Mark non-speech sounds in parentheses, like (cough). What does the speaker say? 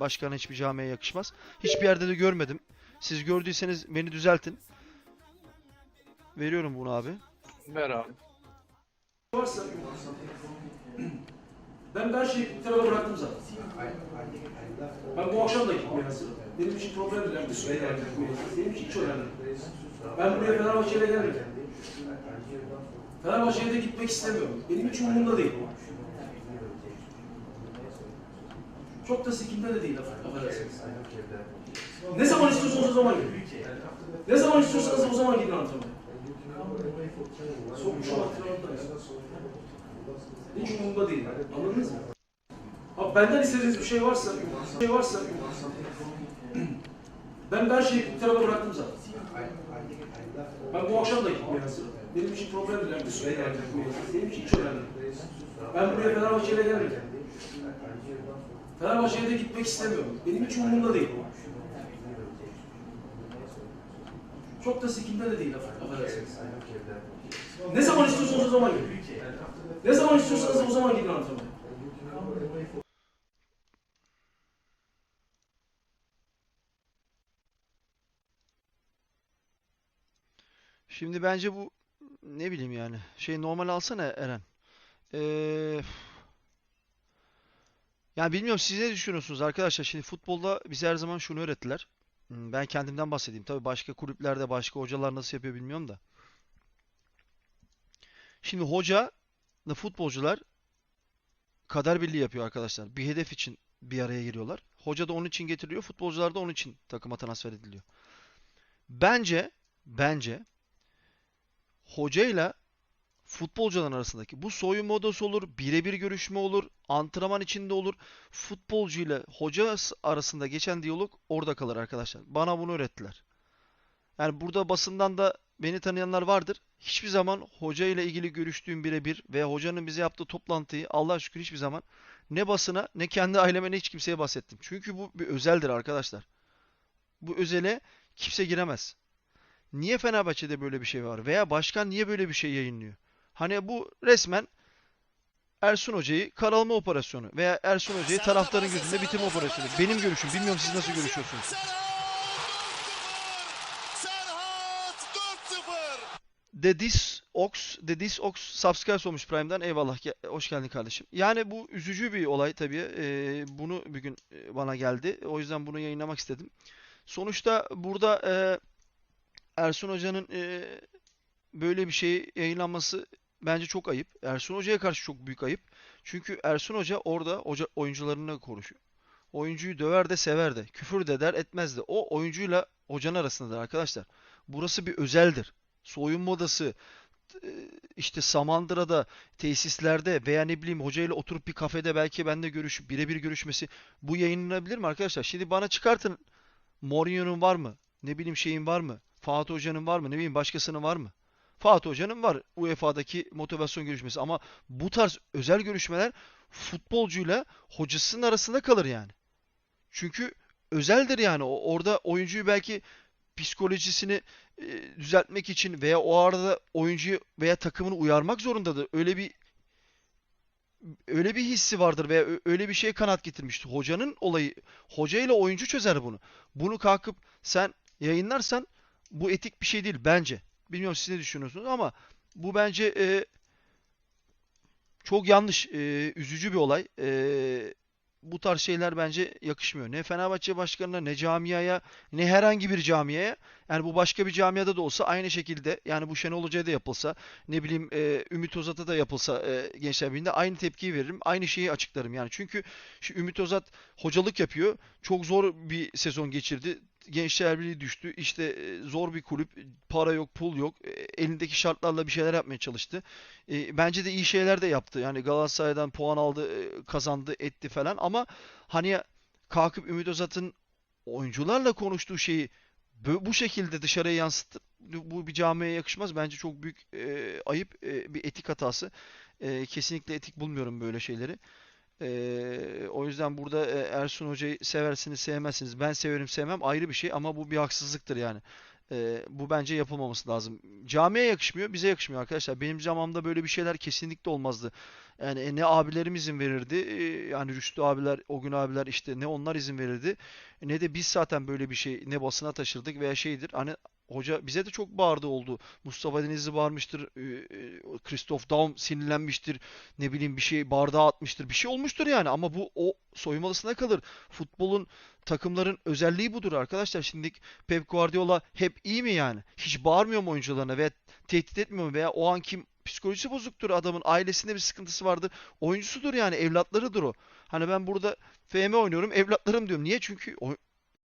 başkana hiçbir camiye yakışmaz. Hiçbir yerde de görmedim. Siz gördüyseniz beni düzeltin. Veriyorum bunu abi. Ver abi. varsa ben her şeyi bir tarafa bıraktım zaten. Ben bu akşam da gitmeye hazırım. Benim için problem değil. Bir süre hazırım. Benim için hiç önemli. Ben buraya Fenerbahçe'yle gelmedim. Fenerbahçe'ye de gitmek istemiyorum. Benim hiç umurumda değil. Çok da sikimde de değil aff- affedersiniz. Ne zaman istiyorsanız o zaman gidin. Ne zaman istiyorsanız o zaman gidin antrenmana. Sokmuş o. Hiç umurumda değil. Anladınız mı? Abi benden istediğiniz bir şey varsa, bir şey varsa (clears throat) ben her şeyi bir tarafa bıraktım zaten. Ben bu akşam da gitmeye hazırım. Benim için problem değil. Bir süre hazırım. Benim için hiç önemli. Ben buraya Fenerbahçe'yle gelmedim. Fenerbahçe'ye de gitmek istemiyorum. Benim hiç umurumda değil. Çok da sikimde de değil aff- affedersiniz. Ne zaman istiyorsanız o zaman gidin. Ne zaman istiyorsanız o zaman gidin antrenmana. Şimdi bence bu ne bileyim yani. Şey normal alsana Eren. Ee, yani bilmiyorum siz ne düşünüyorsunuz arkadaşlar? Şimdi futbolda bize her zaman şunu öğrettiler. Hmm, Ben kendimden bahsedeyim. Tabii başka kulüplerde başka hocalar nasıl yapıyor bilmiyorum da. Şimdi hoca futbolcular kader birliği yapıyor arkadaşlar. Bir hedef için bir araya giriyorlar. Hoca da onun için getiriliyor. Futbolcular da onun için takıma transfer ediliyor. Bence bence hocayla futbolcuların arasındaki bu soyunma odası olur, birebir görüşme olur, antrenman içinde olur. Futbolcuyla hoca arasında geçen diyalog orada kalır arkadaşlar. Bana bunu öğrettiler. Yani burada basından da beni tanıyanlar vardır. Hiçbir zaman hoca ile ilgili görüştüğüm birebir ve hocanın bize yaptığı toplantıyı Allah'a şükür hiçbir zaman ne basına ne kendi aileme ne hiç kimseye bahsettim. Çünkü bu bir özeldir arkadaşlar. Bu özele kimse giremez. Niye Fenerbahçe'de böyle bir şey var? Veya başkan niye böyle bir şey yayınlıyor? Hani bu resmen Ersun Hoca'yı karalama operasyonu veya Ersun Hoca'yı taraftarın gözünde bitirme operasyonu. Benim görüşüm. Bilmiyorum siz nasıl görüşüyorsunuz. 4-0. Dedis Ox, Dedis Ox subscribe olmuş Prime'den. Eyvallah. Hoş geldin kardeşim. Yani bu üzücü bir olay tabii. Ee, bunu bugün e, bana geldi. O yüzden bunu yayınlamak istedim. Sonuçta burada e, Ersun Hoca'nın e, böyle bir şey yayınlanması bence çok ayıp. Ersun Hoca'ya karşı çok büyük ayıp. Çünkü Ersun Hoca orada hoca oyuncularına konuşuyor. Oyuncuyu döver de sever de, küfür de eder etmez de. O oyuncuyla hocanın arasındadır arkadaşlar. Burası bir özeldir. Soyunma odası, işte Samandıra'da, tesislerde veya ne bileyim hocayla oturup bir kafede belki benimle görüşüp birebir görüşmesi bu yayınlanabilir mi arkadaşlar? Şimdi bana çıkartın Mourinho'nun var mı? Ne bileyim şeyin var mı? Fatih Hoca'nın var mı? Ne bileyim başkasının var mı? Fatih Hoca'nın var UEFA'daki motivasyon görüşmesi ama bu tarz özel görüşmeler futbolcuyla hocasının arasında kalır yani. Çünkü özeldir yani. Orada oyuncuyu belki psikolojisini e, düzeltmek için veya o arada oyuncuyu veya takımını uyarmak zorundadır. Öyle bir öyle bir hissi vardır veya öyle bir şeye kanat getirmiştir. Hocanın olayı, hoca ile oyuncu çözer bunu. Bunu kalkıp sen yayınlarsan bu etik bir şey değil bence. Bilmiyorum siz ne düşünüyorsunuz ama bu bence e, çok yanlış, e, üzücü bir olay. E, bu tarz şeyler bence yakışmıyor. Ne Fenerbahçe başkanına, ne camiaya, ne herhangi bir camiaya. Yani bu başka bir camiada da olsa aynı şekilde yani bu Şenol Hoca'ya da yapılsa, ne bileyim e, Ümit Özat'a da yapılsa e, Gençler Birliği'nde aynı tepkiyi veririm. Aynı şeyi açıklarım yani. Çünkü şu Ümit Özat hocalık yapıyor. Çok zor bir sezon geçirdi. Gençler Birliği düştü. İşte e, zor bir kulüp. Para yok, pul yok. E, elindeki şartlarla bir şeyler yapmaya çalıştı. E, bence de iyi şeyler de yaptı. Yani Galatasaray'dan puan aldı, kazandı, etti falan ama hani kalkıp Ümit Özat'ın oyuncularla konuştuğu şeyi bu şekilde dışarıya yansıtıp bu bir camiye yakışmaz. Bence çok büyük ayıp, bir etik hatası. Kesinlikle etik bulmuyorum böyle şeyleri. E, o yüzden burada e, Ersun Hoca'yı seversiniz, sevmezsiniz. Ben severim, sevmem ayrı bir şey ama bu bir haksızlıktır yani. Ee, bu bence yapılmaması lazım. Camiye yakışmıyor, bize yakışmıyor arkadaşlar. Benim zamanımda böyle bir şeyler kesinlikle olmazdı. Yani e, ne abilerim izin verirdi, e, yani Rüştü abiler, o gün abiler işte ne onlar izin verirdi, ne de biz zaten böyle bir şey ne basına taşırdık veya şeydir. Hani hoca bize de çok bağırdı oldu. Mustafa Denizli bağırmıştır, e, e, Christoph Daum sinirlenmiştir, ne bileyim bir şey bardağı atmıştır, bir şey olmuştur yani. Ama bu o soymalısına kalır. Futbolun takımların özelliği budur arkadaşlar. Şimdi Pep Guardiola hep iyi mi yani? Hiç bağırmıyor mu oyuncularına veya tehdit etmiyor mu veya o anki psikolojisi bozuktur adamın ailesinde bir sıkıntısı vardır. Oyuncusudur yani evlatlarıdır o. Hani ben burada FM oynuyorum evlatlarım diyorum. Niye? Çünkü